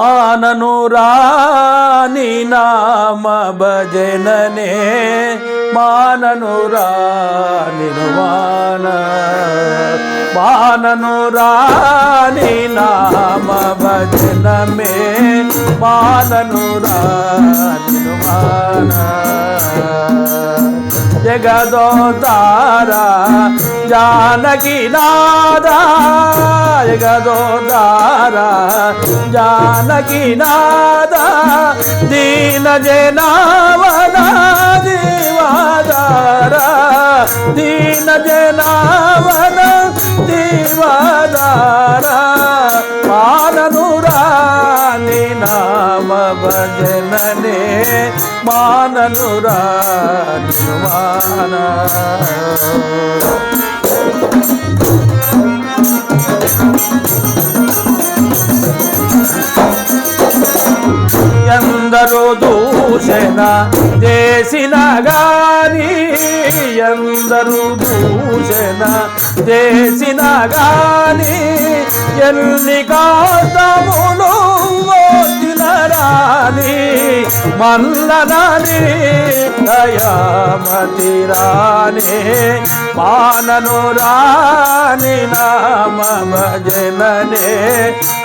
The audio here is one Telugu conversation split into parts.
మానను రాని నామ భజననే మానను రాని మాన మానను రాని నామ భజనమే మానను రాని మాన జగదోదారా జానకి నాదా జగదోదారా జానకి నాదా దీన జనావన దీవాదారా దీన జనావన దీవాదారా. భజననే మానను రాని ఎందరో దూషణ చేసిన గాని ఎందరూ దూషణ చేసిన గాని ఎన్ని కాదములు వచ్చిన రాని దయామతి రాణి మానను రాణి నామ భజననే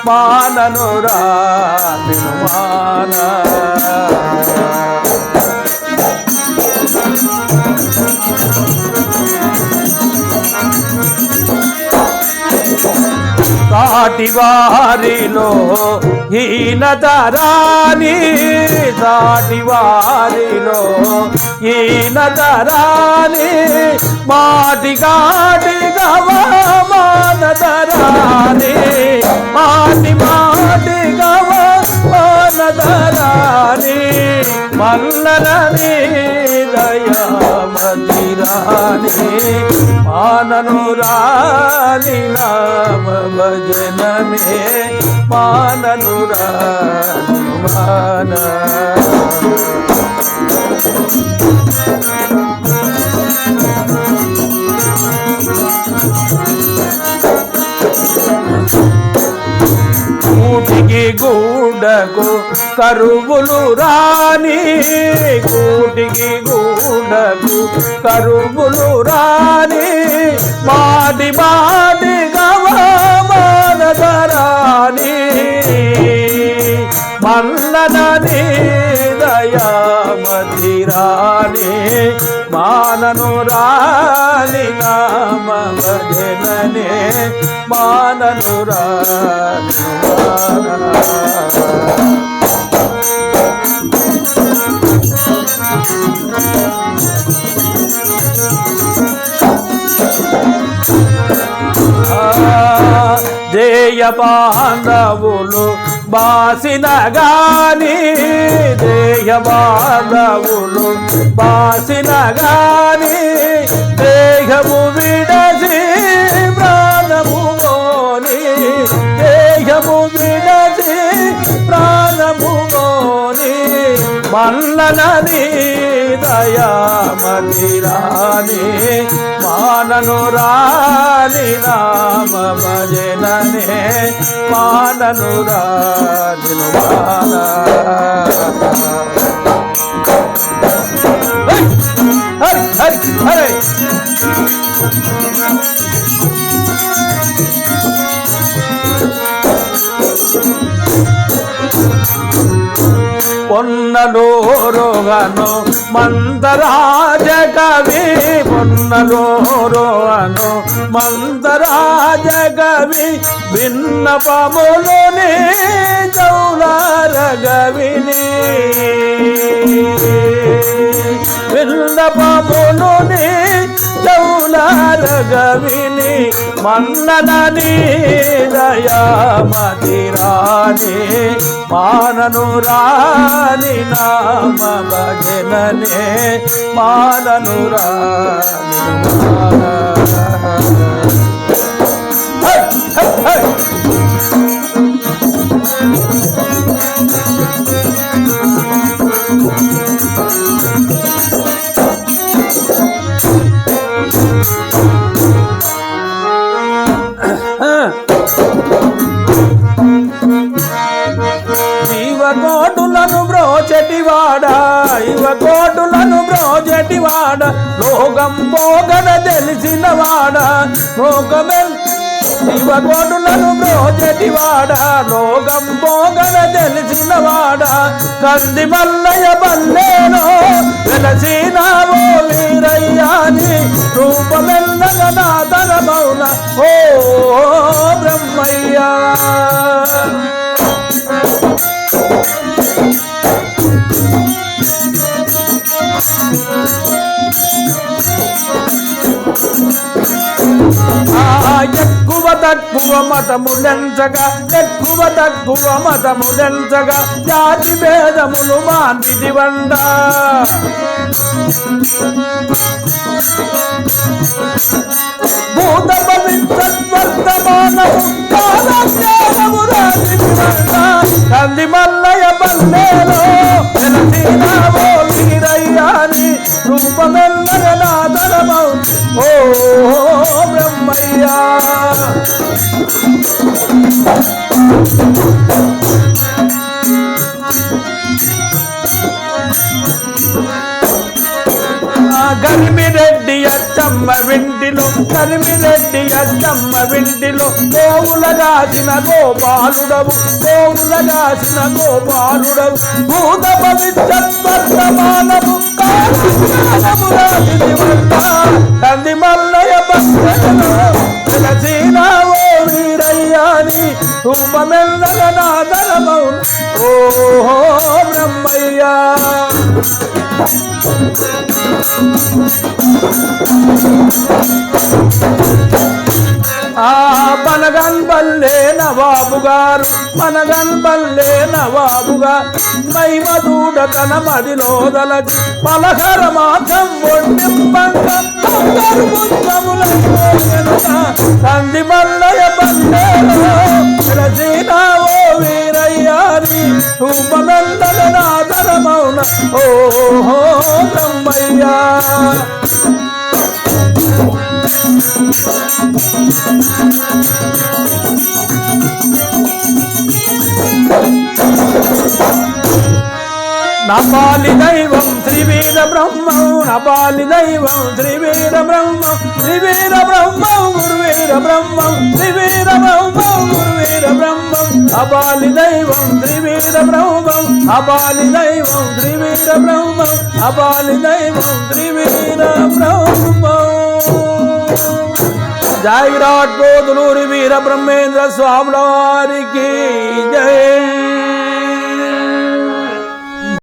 మానను రాని మాన. సాటి వారిలో హీనతరాని సాటి వారిలో హీనతరాని మాటి కాటి గవమానతరాని మాటి మల్లనని దయామతిరాని మానను రాని రామ భజనమే మానను రాని మాన. గూడకు కరువులు రాని కూటికి గూడకు కరువులు రాని మాటి మాటి గవమానదరాని మల్లనని మానను రాని నామ భజననే మానను రాని పాండవులు దేయ బాంధవులు బాసిన గాని దేయ బాసిన గాని దేహము విడసి ప్రాణములోని దేహము విడసి మల్లనని దయామతి రాని మానను రాని నామ భజననే మానను రాని మాన పొన్నలోరోగను మందరాజ కవి పొన్నలోరుగను మందరాజ కవి భిన్నపములుని చౌలార గవిని విన్నపములుని చౌలార గవిని మన్ననని దయామతి రాని మానను రాని నామ భజననే మానను రాని మాన. హై, హై, వాడ లోకం పోగడ తెలిసిన వాడ లోకమెల్ శివగోడులను బ్రోజటి వాడ లోకం పోగడ తెలిసిన వాడ కంది మల్లయ్య బల్లేనో వెలసినావో వీరయ్యాని రూపమెల్లగ నా తన మౌన ఓ బ్రహ్మయ్యా. తక్కువ మతములెంచగా ఎక్కువ తక్కువ మతములెంచగా జాతి భేదములు మాంది వంద. భూత భవిష్యత్వర్తమానము రాజి కంది మల్లయ బల్లేలో కరిమిరెడ్డి అత్తమ్మ వింటిలో కరిమిరెడ్డి అత్తమ్మ వింటిలో గోవుల దాచిన గోపాలుడవు గోవుల దాచిన గోపాలుడవు. భూత భవిష్యత్వర్తమానము కాశీ కాలజ్ఞానము రాజిది వల్ల కంది మల్లయ భక్తులు వెలసినావో వీరయ్యాని రూపమెల్లగ నాదనమౌన ఓహో బ్రహ్మయ్యా. ఆ మనగన్ బల్లే నవాబు గారు మనగన్ బల్లే నవాబుగా మైమదూడ తన మదిలో దలచి పలహర మాసం ఒడ్డింపంగా అందరు పుస్తములైపోయెనుగా. కంది మల్లయ బల్లేలో రచీనావో వీరయ్యారి రూపనందన నాదరమౌన ఓహో బ్రహ్మయ్యా నపాలి దైవం త్రివీర బ్రహ్మం నపాలి దైవం త్రివీర బ్రహ్మం త్రివీర బ్రహ్మం గురువీర బ్రహ్మం త్రివీర బ్రహ్మం గురువీర బ్రహ్మం. అపాలి దైవం త్రివీర బ్రహ్మం అపాలి దైవం త్రివీర బ్రహ్మం అపాలి దైవం త్రివీర బ్రహ్మం. జై విరాట్ పోతులూరి వీర బ్రహ్మేంద్ర స్వాముల వారికి జయ.